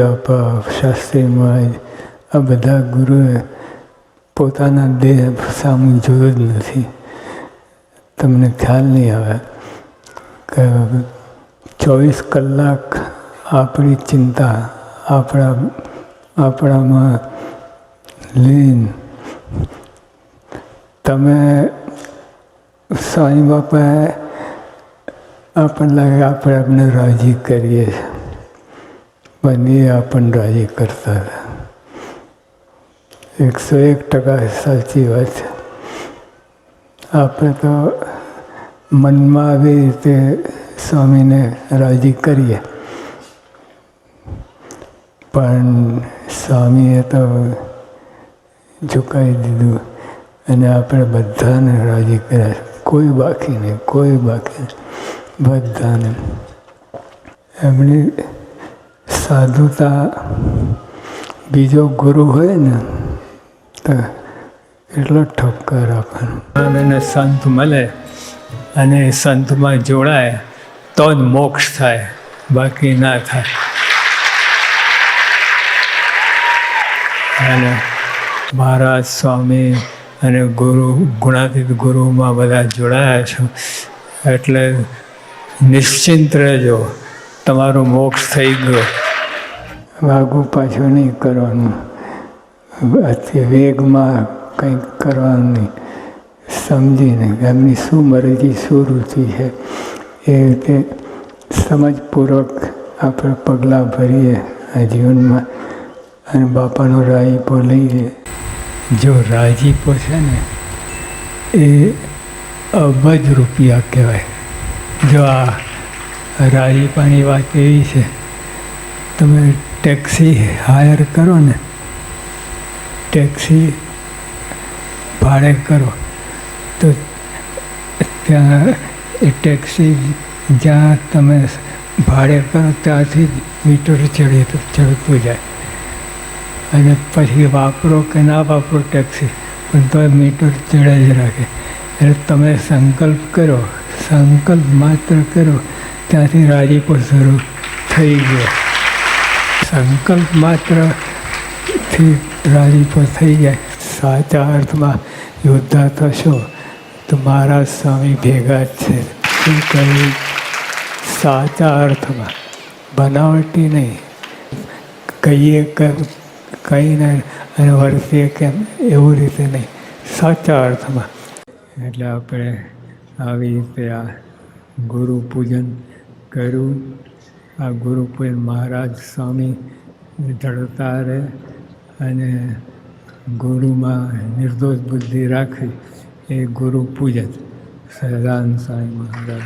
આપા શાસ્ત્રીમાં આ બધા ગુરુએ પોતાના દેહ સામું જોયો જ નથી. તમને ખ્યાલ નહીં આવે કે ચોવીસ કલાક આપણી ચિંતા આપણા આપણામાં લીન. તમે સ્વામી બાપાએ આપણને લાગે આપણે આપણે રાજી કરીએ. છીએ એ આપણને રાજી કરતા હતા એકસો એક ટકા સાચી વાત છે આપણે તો મનમાં આવી રીતે સ્વામીને રાજી કરીએ પણ સ્વામીએ તો ઝુકાવી દીધું અને આપણે બધાને રાજી કર્યા કોઈ બાકી નહીં કોઈ બાકી નહીં બધાને એમની સાધુતા બીજો ગુરુ હોય ને, તો એટલો ઠપકાર આપણને સંત મળે અને એ સંતમાં જોડાય તો જ મોક્ષ થાય, બાકી ના થાય. અને મહારાજ સ્વામી અને ગુરુ, ગુણાતીત ગુરુમાં બધા જોડાયા છો, એટલે નિશ્ચિંત રહેજો, તમારો મોક્ષ થઈ ગયો. વાગું પાછું નહીં કરવાનું. અતિ વેગમાં કંઈક કરવાનું. નહીં સમજીને એમની શું મરજી, શું રુચિ છે. એ રીતે સમજપૂર્વક આપણે પગલાં ભરીએ આ જીવનમાં. અને બાપાનો રાજીપો લઈએ. જો રાજીપો છે ને, એ અબજ રૂપિયા કહેવાય. જો આ રાજીપાની વાત એવી છે, તમે ટેક્સી હાયર કરો ને, ટેક્સી ભાડે કરો, તો ત્યાં એ ટેક્સી જ્યાં તમે ભાડે કરો ત્યાંથી જ મીટર ચડી ચડતું જાય. અને પછી વાપરો કે ના વાપરો ટેક્સી, પણ તો મીટર ચડે જ રાખે. એટલે તમે સંકલ્પ કરો, સંકલ્પ માત્ર કરો, ત્યાંથી રાજીપો શરૂ થઈ ગયો. સંકલ્પ માત્રથી રાજીપો થઈ જાય. સાચા અર્થમાં યોદ્ધા થશો તો મારા સ્વામી ભેગા છે. શું કહ્યું? સાચા અર્થમાં. બનાવટી નહીં. કહીએ કંઈ કહીને અને વર્તીએ કેમ? એવું રીતે નહીં. સાચા અર્થમાં. એટલે આપણે આવી રીતે આ ગુરુ પૂજન કર્યું. આ ગુરુ પૂજન મહારાજ સ્વામી ધડતા રહે અને ગુરુમાં નિર્દોષ બુદ્ધિ રાખી એ ગુરુ પૂજત. સહજાન સ્વામી મહારાજ.